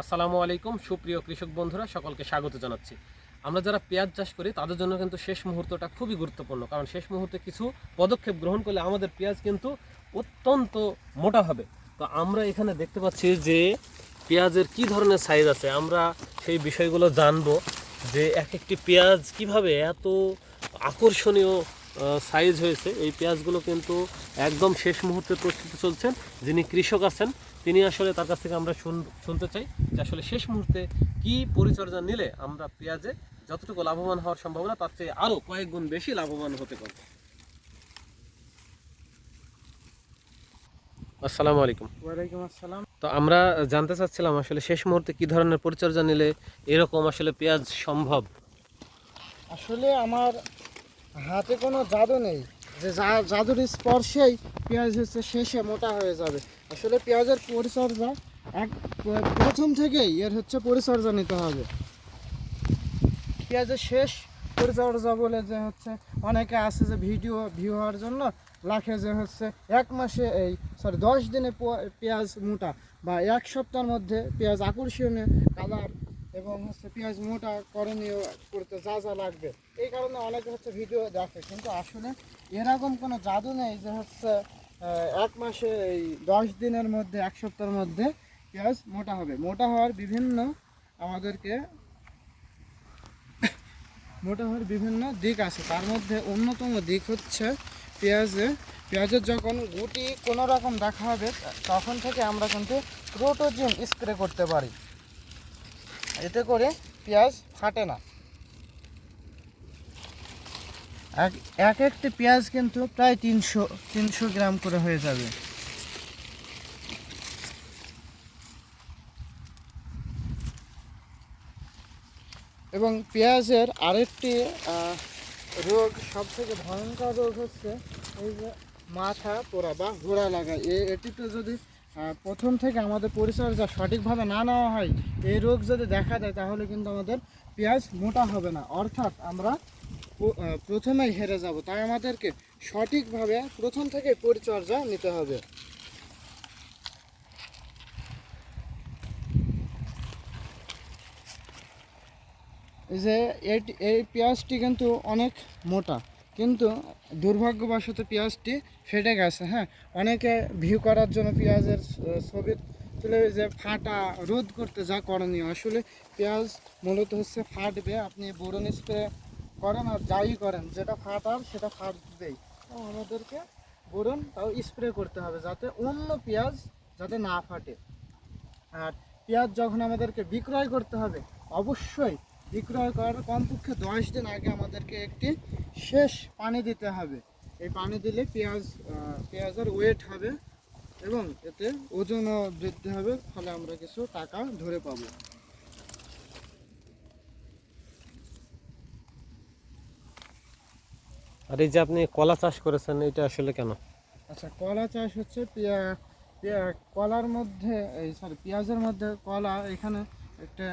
আসসালামু আলাইকুম, সুপ্রিয় কৃষক বন্ধুরা, সকলকে স্বাগত জানাচ্ছি। আমরা যারা পেঁয়াজ চাষ করি, তাদের জন্য কিন্তু শেষ মুহূর্তটা খুবই গুরুত্বপূর্ণ, কারণ শেষ মুহূর্তে কিছু পদক্ষেপ গ্রহণ করলে আমাদের পেঁয়াজ কিন্তু অত্যন্ত মোটা হবে। তো আমরা এখানে দেখতে পাচ্ছি যে পেঁয়াজের কি ধরনের সাইজ আছে, আমরা সেই বিষয়গুলো জানব যে এক একটি পেঁয়াজ কীভাবে এত আকর্ষণীয় সাইজ হয়েছে। এই পেঁয়াজগুলো কিন্তু একদম শেষ মুহূর্তে প্রস্তুতি চলছেন। যিনি কৃষক আছেন তিনি আসলে তার কাছ থেকে আমরা শুন- শুনতে চাই যে আসলে শেষ মুহূর্তে কি পরিচর্যা নিলে আমরা পেঁয়াজে যতটুকু লাভবান হওয়ার সম্ভাবনা তার চেয়ে আরও কয়েক গুণ বেশি লাভবান হতে পারব। আসসালামু আলাইকুম। ওয়ালাইকুম আসসালাম। তো আমরা জানতে চাচ্ছিলাম আসলে শেষ মুহূর্তে কি ধরনের পরিচর্যা নিলে এরকম আসলে পেঁয়াজ সম্ভব? আসলে আমার হাতে কোনো জাদু নেই। যে জাদুর স্পর্শেই পেঁয়াজ হচ্ছে শেষে মোটা হয়ে যাবে। আসলে পেঁয়াজের পরিচর্যা এক, প্রথম থেকেই এর হচ্ছে পরিচর্যা নিতে হবে। পেঁয়াজের শেষ পরিচর্যা বলে যে হচ্ছে অনেকে আছে যে ভিডিও ভিউ হওয়ার জন্য লাখে যে হচ্ছে এক মাসে এই সরি দশ দিনে পেঁয়াজ মোটা বা এক সপ্তাহের মধ্যে পেঁয়াজ আকর্ষণীয় কালার এবং হচ্ছে পেঁয়াজ মোটা করণীয় করতে যা যা লাগবে। এই কারণে অনেকে হচ্ছে ভিডিও দেখে। কিন্তু আসলে এরকম কোনো জাদু নেই যে হচ্ছে এক মাসে এই দশ দিনের মধ্যে, এক সপ্তাহের মধ্যে পেঁয়াজ মোটা হবে। মোটা হওয়ার বিভিন্ন আমাদেরকে মোটা হওয়ার বিভিন্ন দিক আছে। তার মধ্যে অন্যতম দিক হচ্ছে পেঁয়াজে, পেঁয়াজের যখন গুটি কোনো রকম দেখা হবে, তখন থেকে আমরা কিন্তু প্রোটোজিন স্প্রে করতে পারি। এতে করে পেঁয়াজ ফাটে না। এক এক একটি পেঁয়াজ কিন্তু প্রায় তিনশো তিনশো গ্রাম করে হয়ে যাবে। এবং পেঁয়াজের আরেকটি রোগ সব থেকে ভয়ঙ্কর রোগ হচ্ছে এই যে মাথা পোড়া বা ঘোড়া লাগা। এটিতে যদি প্রথম থেকে আমাদের পরিচর্যা সঠিকভাবে না নেওয়া হয়, এই রোগ যদি দেখা দেয়, তাহলে কিন্তু আমাদের পেঁয়াজ মোটা হবে না। অর্থাৎ আমরা প্রথমেই হেরে যাব। তাই আমাদেরকে সঠিকভাবে প্রথম থেকে পরিচর্যা নিতে হবে। যে এই পেঁয়াজটি কিন্তু অনেক মোটা। কিন্তু দুর্ভাগ্যবশত পেঁয়াজটি ফেটে গেছে হ্যাঁ? অনেকে ভিউ করার জন্য পেঁয়াজের ছবি তুলে যে ফাটা রোধ করতে যা করণীয়। আসলে পেঁয়াজ মূলত হচ্ছে ফাটবে, আপনি বোরন স্প্রে করেন আর যাই করেন, যেটা ফাটার সেটা ফাটবেই। আমাদেরকে বোরন তাও স্প্রে করতে হবে যাতে অন্য পেঁয়াজ যাতে না ফাটে। আর পেঁয়াজ যখন আমাদেরকে বিক্রয় করতে হবে, অবশ্যই বিক্রয় করার কমপক্ষে দশ দিন আগে আমাদেরকে একটি শেষ পানি দিতে হবে। এই পানি দিলে পেঁয়াজ পেঁয়াজের ওয়েট হবে এবং এতে ওজনও বৃদ্ধি হবে ফলে আমরা কিছু টাকা ধরে পাব। আর এই যে আপনি কলা চাষ করেছেন এটা আসলে কেন? আচ্ছা কলা চাষ হচ্ছে পেঁয়া কলার মধ্যে এই সরি পেঁয়াজের মধ্যে কলা এখানে একটা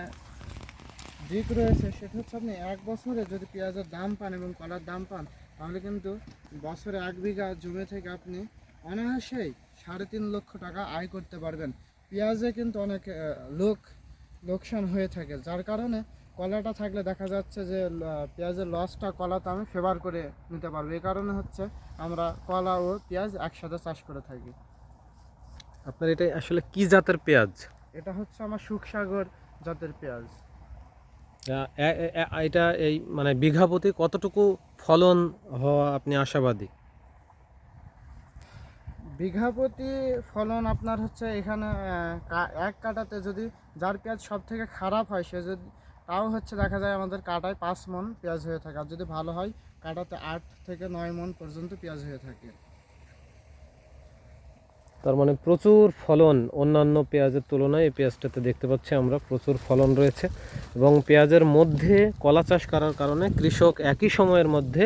দিক রয়েছে সেটা হচ্ছে আপনি এক বছরে যদি পেঁয়াজের দাম পান এবং কলার দাম পান তাহলে কিন্তু বছরে এক বিঘা জমি থেকে আপনি অনায়াসেই সাড়ে তিন লক্ষ টাকা আয় করতে পারবেন। পেঁয়াজে কিন্তু অনেক লোক লোকসান হয়ে থাকে। যার কারণে কলাটা থাকলে দেখা যাচ্ছে যে পেঁয়াজের লসটা কলাতে আমি ফেভার করে নিতে পারব। এই কারণে হচ্ছে আমরা কলা ও পেঁয়াজ একসাথে চাষ করে থাকি। আপনার এটা আসলে কি জাতের পেঁয়াজ? এটা হচ্ছে আমার সুখসাগর জাতের পেঁয়াজ। এটা এই মানে বিঘা প্রতি কতটুকু ফলন হওয়া আপনি আশাবাদী? বিঘা প্রতি ফলন আপনার হচ্ছে এখানে এক কাটাতে যদি যার পেঁয়াজ সব থেকে খারাপ হয়, সে যদি, তাও হচ্ছে দেখা যায় আমাদের কাটায় পাঁচ মন পেঁয়াজ হয়ে থাকে। আর যদি ভালো হয়, কাটাতে আট থেকে নয় মন পর্যন্ত পেঁয়াজ হয়ে থাকে। তার মানে প্রচুর ফলন অন্যান্য পেঁয়াজের তুলনায় এই পেঁয়াজটাতে দেখতে পাচ্ছি আমরা, প্রচুর ফলন রয়েছে। এবং পেঁয়াজের মধ্যে কলা চাষ করার কারণে কৃষক একই সময়ের মধ্যে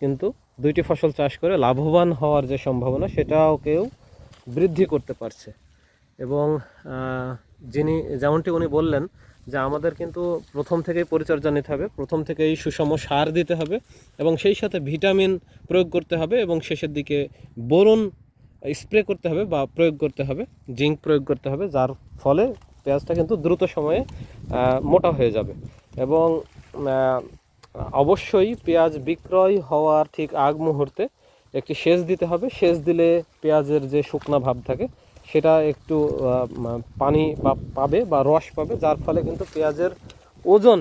কিন্তু দুইটি ফসল চাষ করে লাভবান হওয়ার যে সম্ভাবনা, সেটাও কেউ বৃদ্ধি করতে পারছে। এবং যিনি, যেমনটি উনি বললেন যে আমাদের কিন্তু প্রথম থেকেই পরিচর্যা নিতে হবে, প্রথম থেকেই সুষম সার দিতে হবে এবং সেই সাথে ভিটামিন প্রয়োগ করতে হবে এবং শেষের দিকে বোরন স্প্রে করতে হবে বা প্রয়োগ করতে হবে, জিঙ্ক প্রয়োগ করতে হবে, যার ফলে পেঁয়াজটা কিন্তু দ্রুত সময়ে মোটা হয়ে যাবে। এবং অবশ্যই পেঁয়াজ বিক্রয় হওয়ার ঠিক আগ মুহূর্তে একটি সেচ দিতে হবে। সেচ দিলে পেঁয়াজের যে শুকনা ভাব থাকে, সেটা একটু পানি বা পাবে বা রস পাবে, যার ফলে কিন্তু পেঁয়াজের ওজন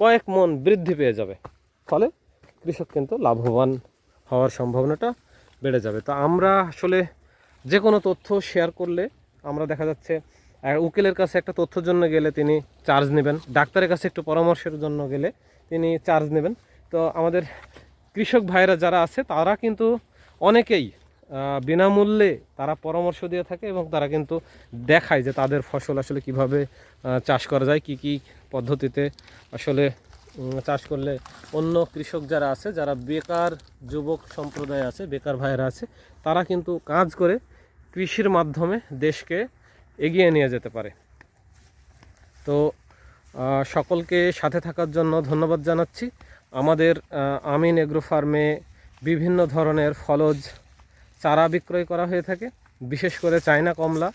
কয়েক মন বৃদ্ধি পেয়ে যাবে। ফলে কৃষক কিন্তু লাভবান হওয়ার সম্ভাবনাটা বেড়ে যাবে। তো আমরা আসলে যে কোনো তথ্য শেয়ার করলে আমরা দেখা যাচ্ছে উকিলের কাছে একটা তথ্যের জন্য গেলে তিনি চার্জ নেবেন, ডাক্তারের কাছে একটু পরামর্শের জন্য গেলে তিনি চার্জ নেবেন। তো আমাদের কৃষক ভাইরা যারা আছে, তারা কিন্তু অনেকেই বিনামূল্যে তারা পরামর্শ দিয়ে থাকে এবং তারা কিন্তু দেখায় যে তাদের ফসল আসলে কীভাবে চাষ করা যায়, কি কি পদ্ধতিতে আসলে চাষ করলে অন্য কৃষক যারা আছে, যারা বেকার যুবক সম্প্রদায় আছে, বেকার ভাইয়েরা আছে, তারা কিন্তু কাজ করে কৃষির মাধ্যমে দেশকে এগিয়ে নিয়ে যেতে পারে। তো সকলকে সাথে থাকার জন্য ধন্যবাদ জানাচ্ছি। আমাদের আমিন এগ্রো ফার্মে বিভিন্ন ধরনের ফলজ চারা বিক্রয় করা হয়ে থাকে, বিশেষ করে চায়না কমলা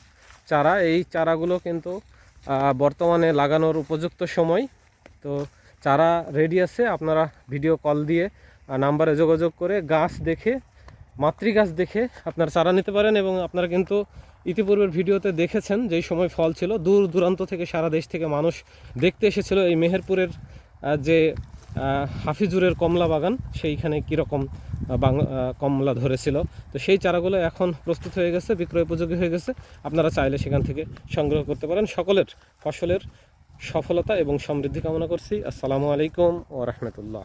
চারা। এই চারাগুলো কিন্তু বর্তমানে লাগানোর উপযুক্ত সময়। তো চারা রেডি আছে, আপনারা ভিডিও কল দিয়ে নাম্বারে যোগাযোগ করে গাছ দেখে মাতৃ গাছ দেখে আপনারা চারা নিতে পারেন এবং আপনারা কিন্তু ইতিপূর্বের ভিডিওতে দেখেছেন যেই সময় ফল ছিল, দূর দূরান্ত থেকে সারা দেশ থেকে মানুষ দেখতে এসেছিল এই মেহেরপুরের যে হাফিজুরের কমলা বাগান, সেইখানে কীরকম কমলা ধরেছিল। তো সেই চারাগুলো এখন প্রস্তুত হয়ে গেছে, বিক্রয় উপযোগী হয়ে গেছে। আপনারা চাইলে সেখান থেকে সংগ্রহ করতে পারেন। সকলের ফসলের সফলতা এবং সমৃদ্ধি কামনা করছি। আসসালামু আলাইকুম ও রহমতুল্লাহ।